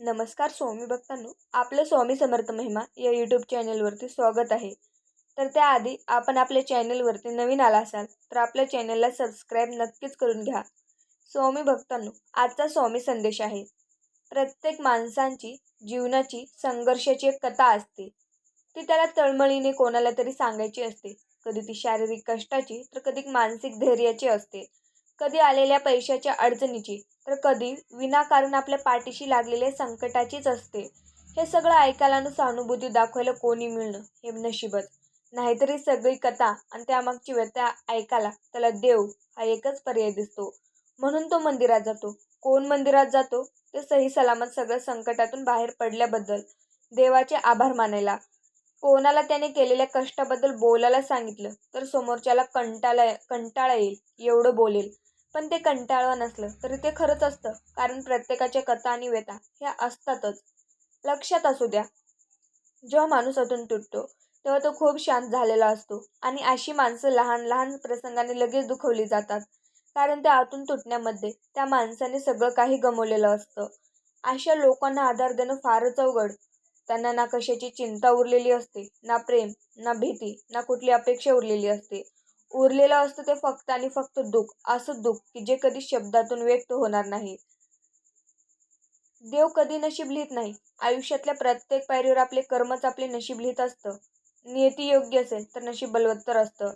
नमस्कार स्वामी भक्तांनो आपलं स्वामी समर्थ महिमा या यूट्यूब चॅनलवरती स्वागत आहे. तर त्याआधी आपण आपल्या चॅनलवरती नवीन आला असाल तर आपल्या चॅनलला सबस्क्राईब नक्कीच करून घ्या. स्वामी भक्तांनो आजचा स्वामी संदेश आहे. प्रत्येक माणसांची जीवनाची संघर्षाची एक कथा असते. ती त्याला तळमळीने कोणाला तरी सांगायची असते. कधी ती शारीरिक कष्टाची तर कधी मानसिक धैर्याची असते. कधी आलेल्या पैशाच्या अडचणीची तर कधी विनाकारण आपल्या पाठीशी लागलेल्या संकटाचीच असते. हे सगळं ऐकायला आणि सहानुभूती दाखवायला कोणी मिळणं हे नशीबच. नाहीतरी सगळी कथा आणि त्यामागची व्यथा ऐकायला त्याला देव हा एकच पर्याय दिसतो. म्हणून तो मंदिरात जातो. कोण मंदिरात जातो? ते सही सलामत सगळं संकटातून बाहेर पडल्याबद्दल देवाचे आभार मानायला. कोणाला त्याने केलेल्या कष्टाबद्दल बोलायला सांगितलं तर समोरच्याला कंटाळा कंटाळा येईल एवढं बोलेल. पण ते कंटाळवा नसलं तरी ते खरंच असतं. कारण प्रत्येकाच्या कथा आणि व्यथा ह्या असतातच. लक्षात असू द्या. जेव्हा माणूस अतून तुटतो तेव्हा तो खूप शांत झालेला असतो आणि अशी माणसं लहान लहान प्रसंगाने लगेच दुखवली जातात. कारण त्या आतून तुटण्यामध्ये त्या माणसाने सगळं काही गमवलेलं असतं. अशा लोकांना आधार देणं फारच अवघड. त्यांना ना कशाची चिंता उरलेली असते ना प्रेम ना भीती ना कुठली अपेक्षा उरलेली असते. उरलेलं असतं ते फक्त आणि फक्त दुःख असं दुःख की जे कधी शब्दातून व्यक्त होणार नाही. देव कधी नशीब लिहित नाही. आयुष्यातल्या प्रत्येक पायरीवर आपले कर्मच आपले नशीब लिहित असतं. नियती योग्य असेल तर नशीब बलवत्तर असतं.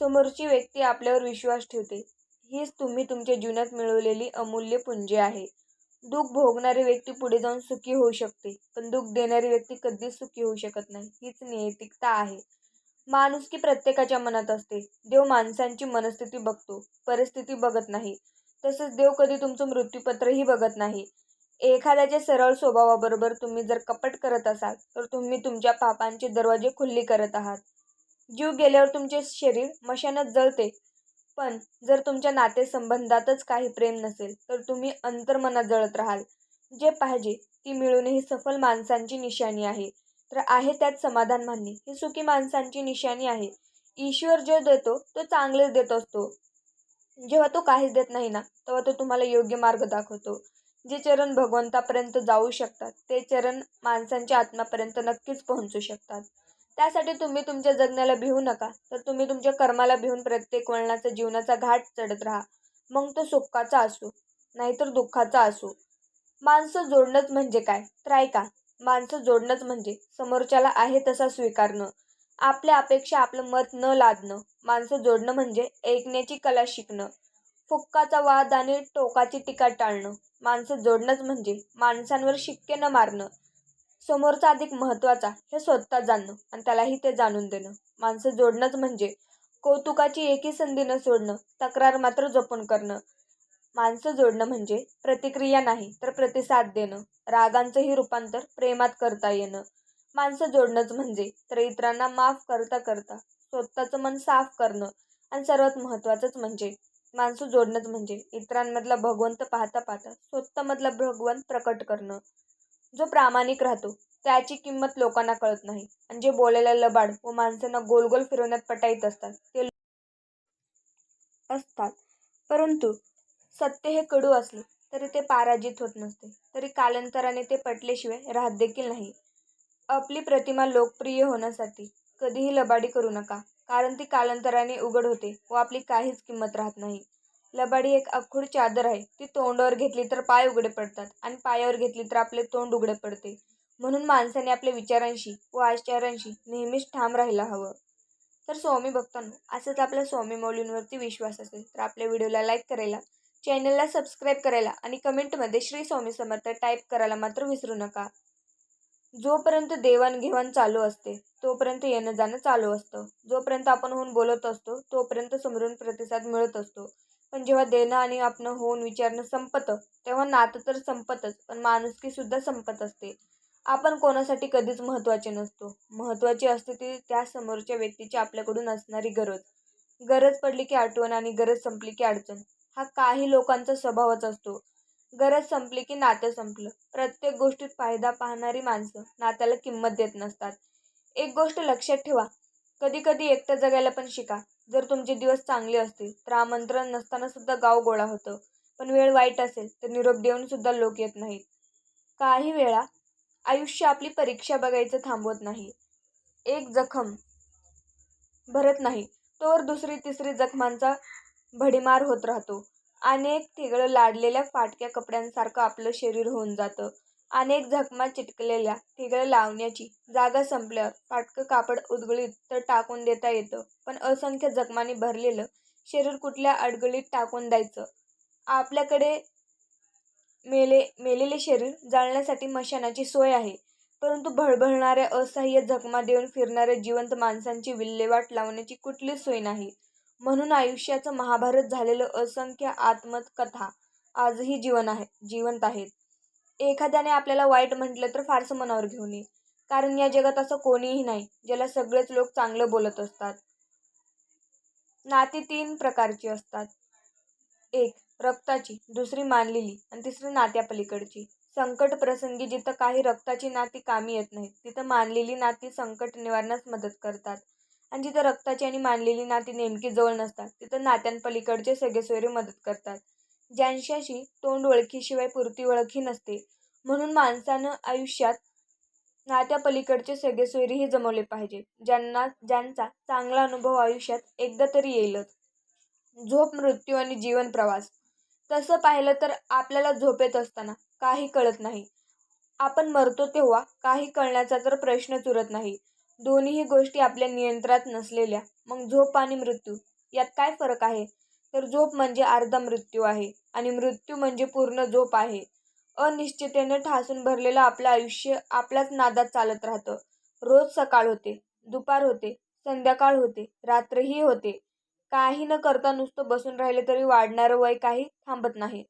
समोरची व्यक्ती आपल्यावर विश्वास ठेवते. हीच तुम्ही तुमच्या जीवनात मिळवलेली अमूल्य पुंजे आहे. दुःख भोगणारी व्यक्ती पुढे जाऊन सुखी होऊ शकते पण दुःख देणारी व्यक्ती कधीच सुखी होऊ शकत नाही. हीच नैतिकता आहे. माणुसकी प्रत्येकाच्या मनात असते. देव माणसांची मनस्थिती बघतो परिस्थिती बघत नाही. तसेच देव कधी तुमचं मृत्यूपत्रही बघत नाही. एखाद्याच्या सरळ स्वभावाबरोबर तुम्ही जर कपट करत असाल तर तुम्ही तुमच्या पापांचे दरवाजे खुल्ली करत आहात. जीव गेल्यावर तुमचे शरीर मशानच जळते. पण जर तुमच्या नातेसंबंधातच काही प्रेम नसेल तर तुम्ही अंतर्मनात जळत राहाल. जे पाहिजे ती मिळूनही ही सफल माणसांची निशाणी आहे. तर आहे त्यात समाधान मानणे. ही सुखी माणसांची निशाणी आहे. ईश्वर जे देतो तो चांगलेच देत असतो. जेव्हा तो काहीच देत नाही ना तेव्हा तो तुम्हाला योग्य मार्ग दाखवतो. जे चरण भगवंतापर्यंत जाऊ शकतात ते चरण माणसांच्या आत्मापर्यंत नक्कीच पोहोचू शकतात. त्यासाठी तुम्ही तुमच्या जगण्याला भिवू नका. तर तुम्ही तुमच्या कर्माला भिवून प्रत्येक वळणाचा जीवनाचा घाट चढत राहा. मग तो सुखाचा असो नाहीतर दुःखाचा असो. माणसं जोडणंच म्हणजे काय? तर ऐका माणसं जोडणंच म्हणजे. समोरच्याला आहे तसा स्वीकारणं. आपल्या अपेक्षा आपलं मत न लादणं. माणसं जोडणं म्हणजे ऐकण्याची कला शिकणं. फुक्काचा वाद आणि टोकाची टीका टाळणं. माणसं जोडणंच म्हणजे माणसांवर शिक्के न मारणं. समोरचा अधिक महत्त्वाचा हे स्वतः जाणणं आणि त्यालाही ते जाणून देणं. माणसं जोडणंच म्हणजे कौतुकाची एकही संधी न सोडणं. तक्रार मात्र जपून करणं. माणसं जोडणं म्हणजे प्रतिक्रिया नाही तर प्रतिसाद देणं रागांचंही रूपांतर प्रेमात करता येणं. माणसं जोडणंच म्हणजे तर इतरांना माफ करता करता स्वतःचं मन साफ करणं आणि सर्वात महत्त्वाचंच म्हणजे माणसं जोडणंच म्हणजे इतरांमधला भगवंत पाहता पाहता स्वतःमधला भगवंत प्रकट करणं. जो प्रामाणिक राहतो त्याची किंमत लोकांना कळत नाही आणि जे बोलायला लबाड व माणसांना गोल गोल फिरवण्यात पटाईत असतात ते असतात. परंतु सत्य हे कडू असले तरी ते पराजित होत नसते. तरी कालांतराने ते पटल्याशिवाय राहत देखील नाही. आपली प्रतिमा लोकप्रिय होण्यासाठी कधीही लबाडी करू नका कारण ती कालांतराने उघड होते व आपली काहीच किंमत राहत नाही. लबाडी एक अखूड चादर आहे. ती तोंडावर घेतली तर पाय उघडे पडतात आणि पायावर घेतली तर आपले तोंड उघडे पडते. म्हणून माणसाने आपल्या विचारांशी व आचारांशी नेहमीच ठाम राहायला हवं. तर स्वामी भक्तांनो असंच आपल्या स्वामी मौलींवरती विश्वास असेल तर आपल्या व्हिडिओला लाईक करायला चॅनलला सबस्क्राईब करायला आणि कमेंटमध्ये श्री स्वामी समर्थ टाईप करायला मात्र विसरू नका. जोपर्यंत देवाणघेवाण चालू असते तोपर्यंत येणं जाणं चालू असतं. जोपर्यंत आपण होऊन बोलत असतो तोपर्यंत समोरून प्रतिसाद मिळत असतो. पण जेव्हा देणं आणि आपण होऊन विचारणं संपतं तेव्हा नातं तर संपतच पण माणुसकीसुद्धा संपत असते. आपण कोणासाठी कधीच महत्त्वाचे नसतो. महत्त्वाची असते ती त्या समोरच्या व्यक्तीची आपल्याकडून असणारी गरज. गरज पडली की आठवण आणि गरज संपली की अडचण. हा काही लोकांचा स्वभावच असतो. गरज संपली की नातं संपलं. प्रत्येक गोष्टीत फायदा पाहणारी माणसं नात्याला किंमत देत नसतात. एक गोष्ट लक्षात ठेवा. कधी कधी एकटं जगायला पण शिका. जर तुमचे दिवस चांगले असतील तर आमंत्रण नसताना सुद्धा गाव गोळा होतं. पण वेळ वाईट असेल तर निरोप देऊन सुद्धा लोक येत नाहीत. काही वेळा आयुष्य आपली परीक्षा बघायचं थांबवत नाही. एक जखम भरत नाही. तोवर दुसरी तिसरी जखमांचा भडीमार होत राहतो. अनेक ठिगळं लाडलेल्या फाटक्या कपड्यांसारखं आपलं शरीर होऊन जातं. अनेक जखमा चिटकलेल्या ठिगळं लावण्याची जागा संपल्यावर फाटकं कापड उदगळीत तर टाकून देता येतं. पण असंख्य जखमांनी भरलेलं शरीर कुठल्या अडगळीत टाकून द्यायचं? आपल्याकडे मेले मेलेले शरीर जाळण्यासाठी मशानाची सोय आहे. परंतु भळभळणाऱ्या असह्य जखमा देऊन फिरणाऱ्या जिवंत माणसांची विल्हेवाट लावण्याची कुठलीच सोय नाही. म्हणून आयुष्याचं महाभारत झालेलं असंख्य आत्मकथा आजही जीवन आहे जिवंत आहेत. एखाद्याने आपल्याला वाईट म्हटलं तर फारसं मनावर घेऊ नये कारण या जगात असं कोणीही नाही ज्याला सगळेच लोक चांगलं बोलत असतात. नाती तीन प्रकारची असतात. एक रक्ताची दुसरी मानलेली आणि तिसरी नात्यापलीकडची संकट प्रसंगी जिथं काही रक्ताची नाती कामी येत नाहीत तिथं मानलेली नाती संकट निवारण्यास मदत करतात. आणि जिथं रक्ताची आणि मानलेली नाती नेमकी जवळ नसतात तिथं नात्यांपलीकडचे सगळेसोयरे मदत करतात. ज्यांच्याशी तोंड ओळखीशिवाय पुरती ओळखी नसते म्हणून माणसानं आयुष्यात नात्यापलीकडचे सगळेसोयरीही जमवले पाहिजे ज्यांना ज्यांचा चांगला अनुभव आयुष्यात एकदा तरी येईलच. झोप मृत्यू आणि जीवन प्रवास. तसं पाहिलं तर आपल्याला झोपेत असताना काही कळत नाही. आपण मरतो तेव्हा काही कळण्याचा तर प्रश्नच उरत नाही. दोन्हीही गोष्टी आपल्या नियंत्रणात नसलेल्या. मग झोप आणि मृत्यू यात काय फरक आहे? तर झोप म्हणजे अर्धा मृत्यू आहे आणि मृत्यू म्हणजे पूर्ण झोप आहे. अनिश्चिततेनं ठासून भरलेलं आपलं आयुष्य आपल्याच नादात चालत राहतं. रोज सकाळ होते दुपार होते संध्याकाळ होते रात्रही होते. काही न करता नुसतं बसून राहिले तरी वाढणारं वय काही थांबत नाही.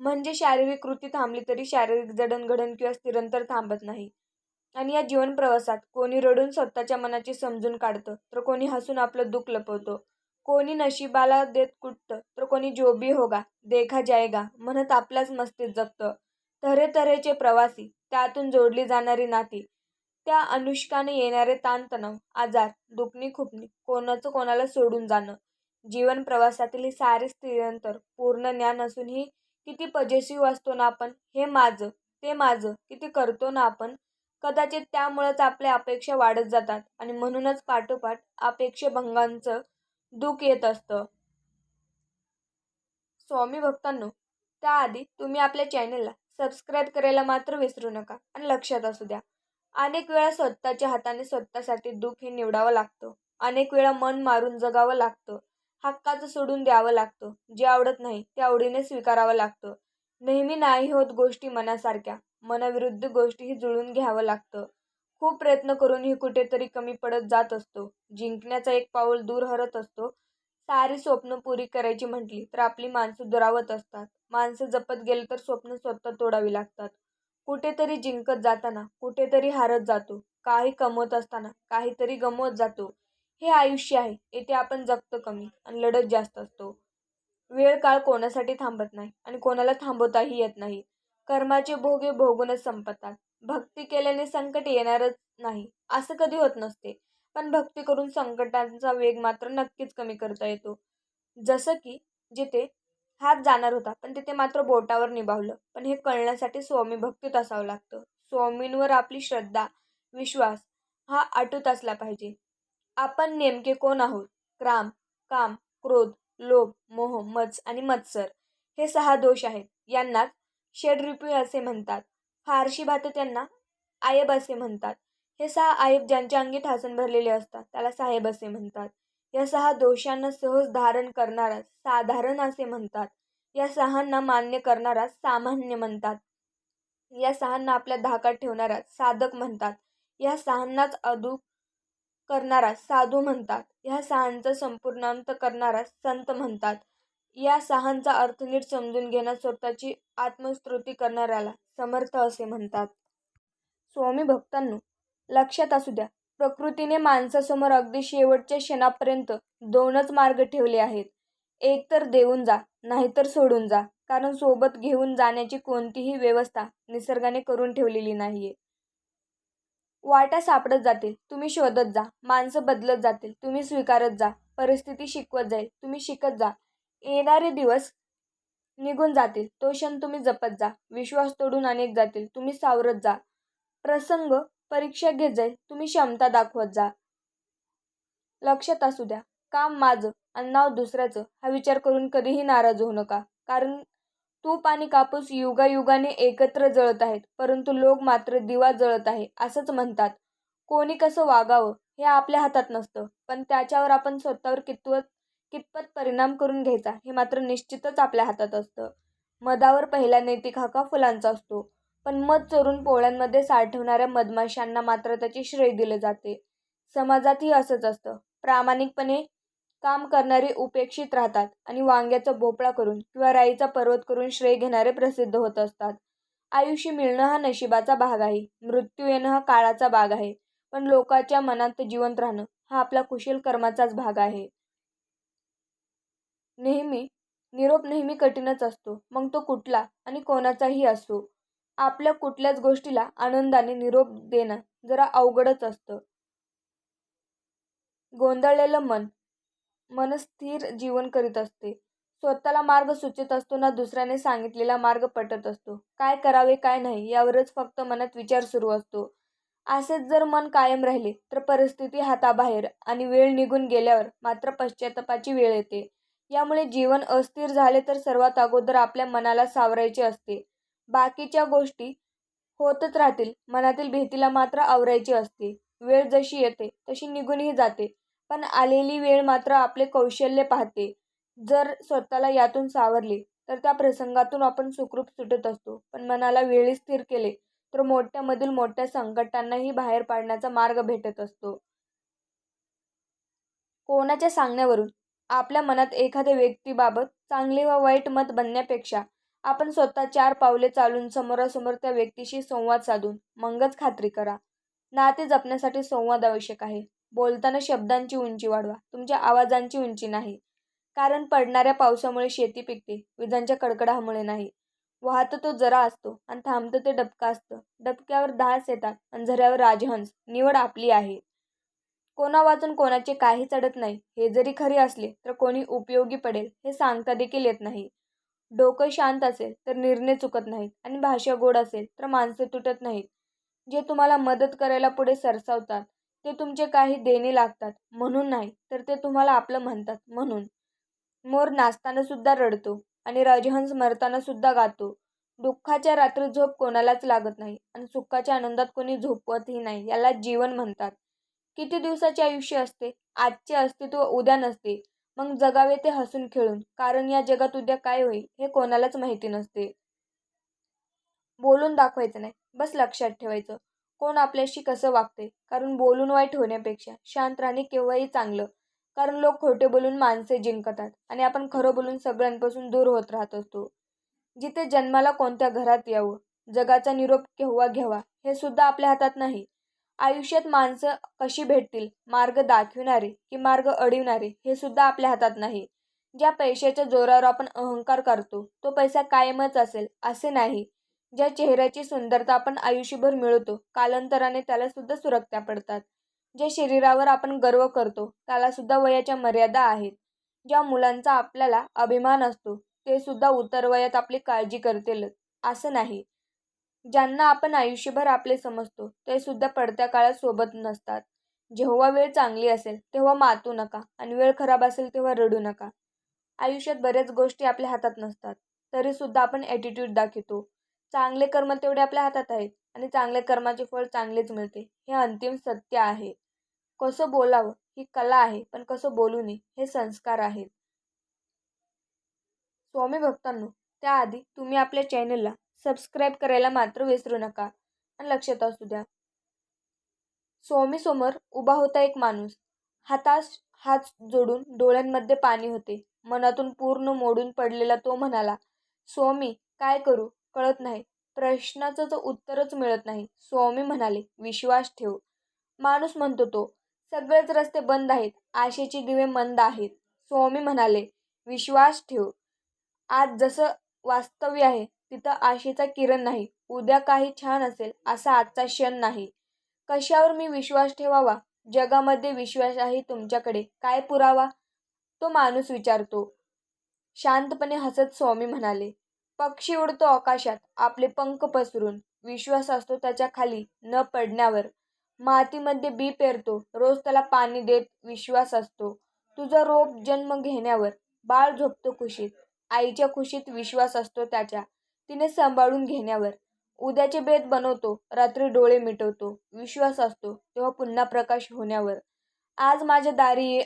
म्हणजे शारीरिक कृती थांबली तरी शारीरिक जडणघडण किंवा स्थिरंतर थांबत नाही. आणि या जीवन प्रवासात कोणी रडून स्वतःच्या मनाची समजून काढतं तर कोणी हसून आपलं दुःख लपवतो. कोणी नशिबाला देत कुटतं तर कोणी जो भी होगा देखा जाएगा म्हणत आपल्याच मस्तीत जगतं तऱ्हेतऱ्हेचे प्रवासी त्यातून जोडली जाणारी नाती त्या अनुष्काने येणारे ताणतणाव आजार दुखणी खुपणी कोणाचं कोणाला सोडून जाणं. जीवन प्रवासातील ही सारे स्त्रियंतर पूर्ण ज्ञान असूनही किती पजेसिव्ह असतो ना आपण हे माझं ते माझं किती करतो ना आपण कदाचित त्यामुळंच आपल्या अपेक्षा वाढत जातात आणि म्हणूनच पाठोपाठ अपेक्षेभंगांचं दुःख येत असतं. स्वामी भक्तांनो त्याआधी तुम्ही आपल्या चॅनलला सबस्क्राईब करायला मात्र विसरू नका आणि लक्षात असू द्या. अनेक वेळा स्वतःच्या हाताने स्वतःसाठी दुःख हे निवडावं लागतं. अनेक वेळा मन मारून जगावं लागतं. हक्काचं सोडून द्यावं लागतं. जे आवडत नाही ते आवडीने स्वीकारावं लागतं. नेहमी नाही होत गोष्टी मनासारख्या. मनाविरुद्ध गोष्टीही जुळून घ्यावं लागतं. खूप प्रयत्न करूनही कुठेतरी कमी पडत जात असतो. जिंकण्याचा एक पाऊल दूर हरत असतो. सारी स्वप्न पुरी करायची म्हटली तर आपली माणसं दुरावत असतात. माणसं जपत गेलं तर स्वप्न स्वतः तोडावी लागतात. कुठेतरी जिंकत जाताना कुठेतरी हारत जातो. काही कमवत असताना काहीतरी गमवत जातो. हे आयुष्य आहे. येथे आपण जगतो कमी आणि लढत जास्त असतो. वेळ काळ कोणासाठी थांबत नाही आणि कोणाला थांबवताही येत नाही. कर्माचे भोगे भोगूनच संपतात. भक्ती केल्याने संकट येणारच नाही असं कधी होत नसते. पण भक्ती करून संकटांचा वेग मात्र नक्कीच कमी करता येतो. जसं की जिथे हात जाणार होता पण तिथे मात्र बोटावर निभावलं. पण हे कळण्यासाठी स्वामी भक्तीत असावं लागतं. स्वामींवर आपली श्रद्धा विश्वास हा अटूट असला पाहिजे. आपण नेमके कोण आहोत? क्राम काम क्रोध लोभ मोह मत्स आणि मत्सर हे सहा दोष आहेत. यांनाच षडरिपू असे म्हणतात. फारशी भात त्यांना आयब असे म्हणतात. हे सहा आयब ज्यांच्या अंगी ठासण भरलेले असतात त्याला साहेब असे म्हणतात. या सहा दोषांना सहज धारण करणारा साधारण असे म्हणतात. या सहांना मान्य करणारा सामान्य म्हणतात. या सहांना आपल्या धाकात ठेवणारा साधक म्हणतात. या सहांनाच अदू करणारा साधू म्हणतात. ह्या सहांचा संपूर्ण अंत करणारा संत म्हणतात. या सहांचा अर्थ नीट समजून घेण्यात स्वतःची आत्मस्तुती करणाऱ्याला समर्थ असे म्हणतात. स्वामी भक्तांनो लक्षात असू द्या प्रकृतीने माणसासमोर अगदी शेवटच्या क्षणापर्यंत दोनच मार्ग ठेवले आहेत. एक तर देऊन जा नाहीतर सोडून जा कारण सोबत घेऊन जाण्याची कोणतीही व्यवस्था निसर्गाने करून ठेवलेली नाहीये. वाटा सापडत जातील तुम्ही शोधत जा माणसं बदलत जातील तुम्ही स्वीकारत जा परिस्थिती शिकवत जाईल तुम्ही शिकत जा येणारे दिवस निघून जातील. तो क्षण तुम्ही जपत जा. विश्वास तोडून अनेक जातील. तुम्ही सावरत जा. प्रसंग परीक्षा घेत जाईल तुम्ही क्षमता दाखवत जा. लक्षात असू द्या. काम माझं आणि नाव दुसऱ्याचं. हा विचार करून कधीही नाराज होऊ नका. कारण तूप आणि कापूस युगायुगाने एकत्र जळत आहेत. परंतु लोक मात्र दिवा जळत आहे. असंच म्हणतात. कोणी कसं वागावं हे आपल्या हातात नसतं. पण त्याच्यावर आपण स्वतःवर कितवत कितपत परिणाम करून घ्यायचा हे मात्र निश्चितच आपल्या हातात असतं. मधावर पहिला नैतिक हक्क फुलांचा असतो. पण मध चोरून पोळ्यांमध्ये साठवणाऱ्या मधमाशांना मात्र त्याचे श्रेय दिले जाते. समाजातही असंच असतं. प्रामाणिकपणे काम करणारे उपेक्षित राहतात आणि वांग्याचा भोपळा करून किंवा राईचा पर्वत करून श्रेय घेणारे प्रसिद्ध होत असतात. आयुष्य मिळणं हा नशिबाचा भाग आहे. मृत्यू येणं हा काळाचा भाग आहे. पण लोकांच्या मनात जिवंत राहणं हा आपला कुशल कर्माचाच भाग आहे. नेहमी निरोप नेहमी कठीणच असतो. मग तो कुठला आणि कोणाचाही असो. आपल्या कुठल्याच गोष्टीला आनंदाने निरोप देणं जरा अवघडच असतं. गोंधळलेलं मन मन स्थिर जीवन करीत असते. स्वतःला मार्ग सुचत असतो ना दुसऱ्याने सांगितलेला मार्ग पटत असतो. काय करावे काय नाही यावरच फक्त मनात विचार सुरू असतो. असेच जर मन कायम राहिले तर परिस्थिती हाताबाहेर आणि वेळ निघून गेल्यावर मात्र पश्चातापाची वेळ येते. यामुळे जीवन अस्थिर झाले तर सर्वात अगोदर आपल्या मनाला सावरायचे असते. बाकीच्या गोष्टी होतच राहतील. मनातील भीतीला मात्र आवरायची असते. वेळ जशी येते तशी निघूनही जाते. पण आलेली वेळ मात्र आपले कौशल्य पाहते. जर स्वतःला यातून सावरले तर त्या प्रसंगातून आपण सुखरूप सुटत असतो. पण मनाला वेळी स्थिर केले तर मोठ्यामधील मोठ्या संकटांनाही बाहेर पाडण्याचा मार्ग भेटत असतो. कोणाच्या सांगण्यावरून? आपल्या मनात एखाद्या व्यक्तीबाबत चांगले व वाईट मत बनण्यापेक्षा आपण स्वतः चार पावले चालून समोरासमोर त्या व्यक्तीशी संवाद साधून मगच खात्री करा. नाते जपण्यासाठी संवाद आवश्यक आहे. बोलताना शब्दांची उंची वाढवा. तुमच्या आवाजांची उंची नाही. कारण पडणाऱ्या पावसामुळे शेती पिकते. विजांच्या कडकडामुळे नाही. वाहतं तो जरा असतो आणि थांबतं ते डबका असतं. डबक्यावर दास येतात आणि झऱ्यावर राजहंस. निवड आपली आहे. कोणा वाचून कोणाचे काही चढत नाही. हे जरी खरे असले तर कोणी उपयोगी पडेल हे सांगता देखील येत नाही. डोकं शांत असेल तर निर्णय चुकत नाहीत. आणि भाषा गोड असेल तर माणसे तुटत नाहीत. जे तुम्हाला मदत करायला पुढे सरसावतात ते तुमचे काही देणे लागतात. म्हणून नाही तर ते तुम्हाला आपलं म्हणतात. म्हणून. मोर नाचताना सुद्धा रडतो आणि राजहंस मरताना सुद्धा गातो. दुःखाच्या रात्री झोप कोणालाच लागत नाही आणि सुखाच्या आनंदात कोणी झोपवतही नाही याला जीवन म्हणतात. किती दिवसाचे आयुष्य असते? आजचे अस्तित्व उद्या नसते. मग जगावे ते हसून खेळून. कारण या जगात उद्या काय होईल हे कोणालाच माहिती नसते. बोलून दाखवायचं नाही. बस लक्षात ठेवायचं. कोण आपल्याशी कसं वागते? कारण बोलून वाईट होण्यापेक्षा शांत राहणे केव्हाही चांगलं. कारण लोक खोटे बोलून माणसे जिंकतात आणि आपण खरं बोलून सगळ्यांपासून दूर होत राहत असतो. जिथे जन्माला कोणत्या घरात यावं? जगाचा निरोप केव्हा घ्यावा? हे सुद्धा आपल्या हातात नाही. आयुष्यात माणसं कशी भेटतील? मार्ग दाखविणारे की मार्ग अडविणारे? हे सुद्धा आपल्या हातात नाही. ज्या पैशाच्या जोरावर आपण अहंकार करतो तो पैसा कायमच असेल असे नाही. ज्या चेहऱ्याची सुंदरता आपण आयुष्यभर मिळवतो कालांतराने त्याला सुद्धा सुरक्त्या पडतात. ज्या शरीरावर आपण गर्व करतो त्याला सुद्धा वयाच्या मर्यादा आहेत. ज्या मुलांचा आपल्याला अभिमान असतो ते सुद्धा उतर वयात आपली काळजी करतीलच असं नाही. ज्यांना आपण आयुष्यभर आपले समजतो ते सुद्धा पडत्या काळात सोबत नसतात. जेव्हा वेळ चांगली असेल तेव्हा मातू नका आणि वेळ खराब असेल तेव्हा रडू नका. आयुष्यात बऱ्याच गोष्टी आपल्या हातात नसतात तरीसुद्धा आपण ॲटिट्यूड दाखवतो. चांगले कर्म तेवढे आपल्या हातात आहेत आणि चांगल्या कर्माचे फळ चांगलेच मिळते. हे अंतिम सत्य आहे. कसं बोलावं ही कला आहे पण कसं बोलू नये हे संस्कार आहेत. स्वामी भक्तांनो त्याआधी तुम्ही आपल्या चॅनलला सबस्क्राईब करायला मात्र विसरू नका. आणि लक्षात असू द्या. स्वामीसमोर उभा होता एक माणूस. हातास हात जोडून डोळ्यांमध्ये पाणी होते. मनातून पूर्ण मोडून पडलेला तो म्हणाला स्वामी काय करू? कळत नाही. प्रश्नाचं तर उत्तरच मिळत नाही. स्वामी म्हणाले विश्वास ठेव. माणूस म्हणतो तो सगळेच रस्ते बंद आहेत. आशेची दिवे मंद आहेत. स्वामी म्हणाले विश्वास ठेव. आज जसं वास्तव्य आहे तिथं आशेचा किरण नाही. उद्या काही छान असेल असा आजचा क्षण नाही. कशावर मी विश्वास ठेवावा? जगामध्ये विश्वास आहे तुमच्याकडे. काय पुरावा? तो माणूस विचारतो. शांतपणे हसत स्वामी म्हणाले पक्षी उडतो आकाशात. आपले पंख पसरून. विश्वास असतो त्याच्याखाली न पडण्यावर. मातीमध्ये बी पेरतो. रोज त्याला पाणी देत विश्वास असतो. तुझा रोप जन्म घेण्यावर. बाळ झोपतो खुशीत. आईच्या खुशीत विश्वास असतो त्याच्या. तिने सांभाळून घेण्यावर. उद्याचे बेत बनवतो रात्री डोळे मिटवतो विश्वास असतो तेव्हा पुन्हा प्रकाश होण्यावर. आज माझ्या दारी ये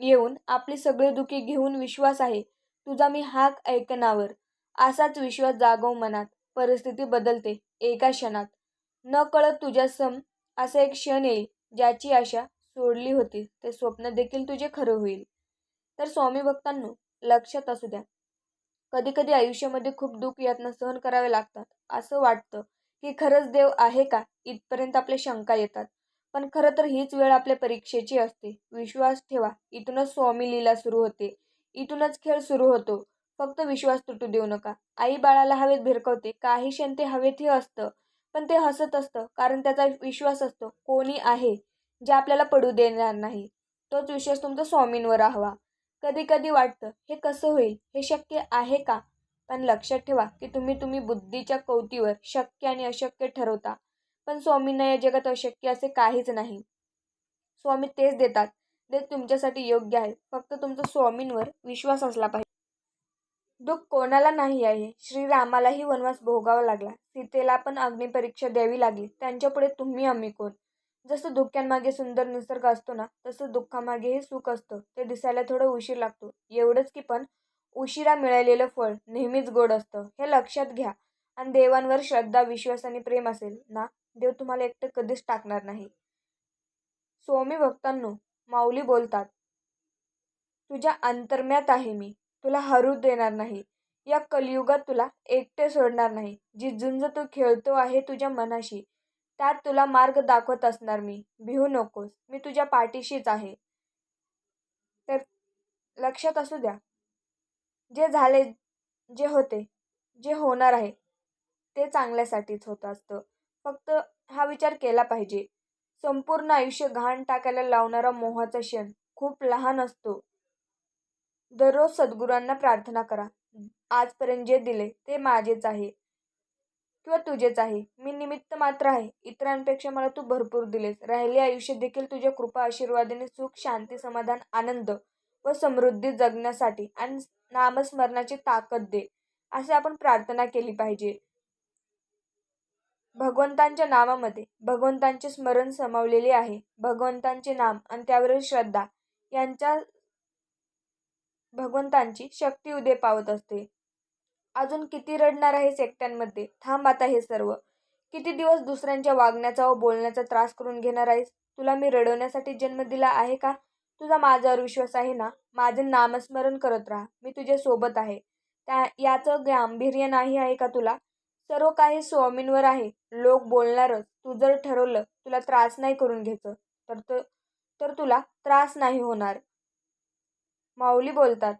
येऊन आपली सगळे दुखी घेऊन विश्वास आहे तुझा मी हाक ऐकण्यावर असाच विश्वास जागव मनात परिस्थिती बदलते एका क्षणात. न कळत तुझ्या सम असा एक क्षण येईल ज्याची आशा सोडली होती ते स्वप्न देखील तुझे खरं होईल. तर स्वामी भक्तांनो लक्षात असू द्या कधी कधी आयुष्यामध्ये खूप दुःख यातना सहन करावे लागतात. असं वाटतं की खरंच देव आहे का? इथपर्यंत आपल्या शंका येतात. पण खरं तर हीच वेळ आपल्या परीक्षेची असते. विश्वास ठेवा. इथूनच स्वामी लीला सुरू होते. इथूनच खेळ सुरू होतो. फक्त विश्वास तुटू देऊ नका. आई बाळाला हवेत भिरकवते. काही क्षण ते हवेतही असतं. पण ते हसत असतं. कारण त्याचा विश्वास असतो. कोणी आहे जे आपल्याला पडू देणार नाही? तोच विश्वास तुमचा स्वामींवर हवा कधी कधी वाटतं हे कसं होईल? हे शक्य आहे का? पण लक्षात ठेवा की तुम्ही तुम्ही बुद्धीच्या कवतीवर शक्य आणि अशक्य ठरवता. पण स्वामींना या जगात अशक्य असे काहीच नाही. स्वामी तेच देतात. ते तुमच्यासाठी योग्य आहे. फक्त तुमचा स्वामींवर विश्वास असला पाहिजे. दुःख कोणाला नाही आहे? श्रीरामालाही वनवास भोगावा लागला. सीतेला पण अग्निपरीक्षा द्यावी लागली. त्यांच्यापुढे तुम्ही आम्ही कोण? जसं धुक्यांमागे सुंदर निसर्ग असतो ना तसं दुःखामागेही सुख असतं. ते दिसायला थोडं उशीर लागतो. एवढंच की पण उशिरा मिळालेलं फळ नेहमीच गोड असतं. हे लक्षात घ्या. आणि देवांवर श्रद्धा विश्वास आणि प्रेम असेल ना देव तुम्हाला एकटं कधीच टाकणार नाही. स्वामी भक्तांनो माऊली बोलतात तुझ्या अंतर्म्यात आहे मी. तुला हरू देणार नाही. या कलियुगात तुला एकटे सोडणार नाही. जी झुंज तू खेळतो आहे तुझ्या मनाशी त्यात तुला मार्ग दाखवत असणार मी. भिवू नकोस. मी तुझ्या पाठीशीच आहे. तर लक्षात असू द्या. जे झाले जे होते जे होणार आहे ते चांगल्यासाठीच होत असतं. फक्त हा विचार केला पाहिजे. संपूर्ण आयुष्य घाण टाकायला लावणारा मोहाचा क्षण खूप लहान असतो. दररोज सद्गुरांना प्रार्थना करा. आजपर्यंत जे दिले ते माझेच आहे. किंवा तुझेच आहे. मी निमित्त मात्र आहे. इतरांपेक्षा मला तू भरपूर दिलेस. राहिले आयुष्य देखील तुझ्या कृपा आशीर्वादाने सुख शांती समाधान आनंद व समृद्धी जगण्यासाठी आणि नामस्मरणाची ताकद दे. असे आपण प्रार्थना केली पाहिजे. भगवंतांच्या नामामध्ये. भगवंतांचे स्मरण समावलेले आहे. भगवंतांचे नाम आणि त्यावरील श्रद्धा यांच्या भगवंतांची शक्ती उदय पावत असते. अजून किती रडणार आहेस एकट्यांमध्ये थांब आता हे सर्व. किती दिवस दुसऱ्यांच्या वागण्याचा व बोलण्याचा त्रास करून घेणार आहेस? तुला मी रडवण्यासाठी जन्म दिला आहे का? तुझा माझ्यावर विश्वास आहे ना? माझे नामस्मरण करत राहा. मी तुझ्या सोबत आहे. त्या याचं गांभीर्य नाही आहे का तुला? सर्व काही स्वामींवर आहे. लोक बोलणारच. तू जर ठरवलं तुला त्रास नाही करून घ्यायचं तर तर तुला त्रास नाही होणार. माऊली बोलतात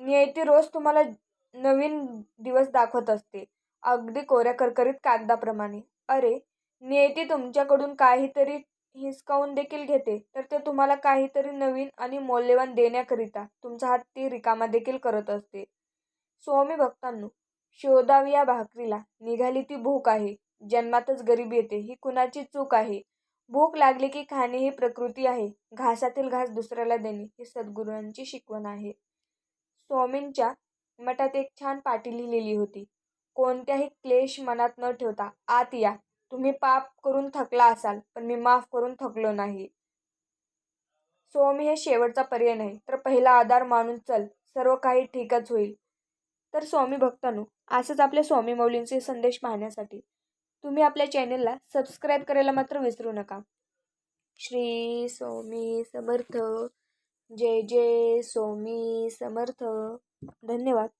नियती रोज तुम्हाला नवीन दिवस दाखवत असते. अगदी कोऱ्या करकरीत कागदाप्रमाणे. अरे नियती तुमच्याकडून काहीतरी हिसकावून देखील घेते तर ते तुम्हाला काहीतरी नवीन आणि मौल्यवान देण्याकरिता तुमचा हात ती रिकामा देखील करत असते. स्वामी भक्तांनो शोधावी या भाकरीला. निघाली ती भूक आहे. जन्मातच गरीब येते. ही कुणाची चूक आहे? भूक लागली की खाणे ही प्रकृती आहे. घासातील घास दुसऱ्याला देणे ही सद्गुरूंची शिकवण आहे. स्वामींच्या मठात एक छान पाटी लिहिलेली होती. कोणत्याही क्लेश मनात न ठेवता आत या. तुम्ही पाप करून थकला असाल पण मी माफ करून थकलो नाही. स्वामी हे शेवटचा पर्याय नाही तर पहिला आधार मानून चल सर्व काही ठीकच होईल. तर स्वामी भक्तांनो असंच आपल्या स्वामी मौलींचे संदेश पाहण्यासाठी तुम्ही आपल्या चॅनेलला सबस्क्राईब करायला मात्र विसरू नका. श्री स्वामी समर्थ. जय जय स्वामी समर्थ. धन्यवाद.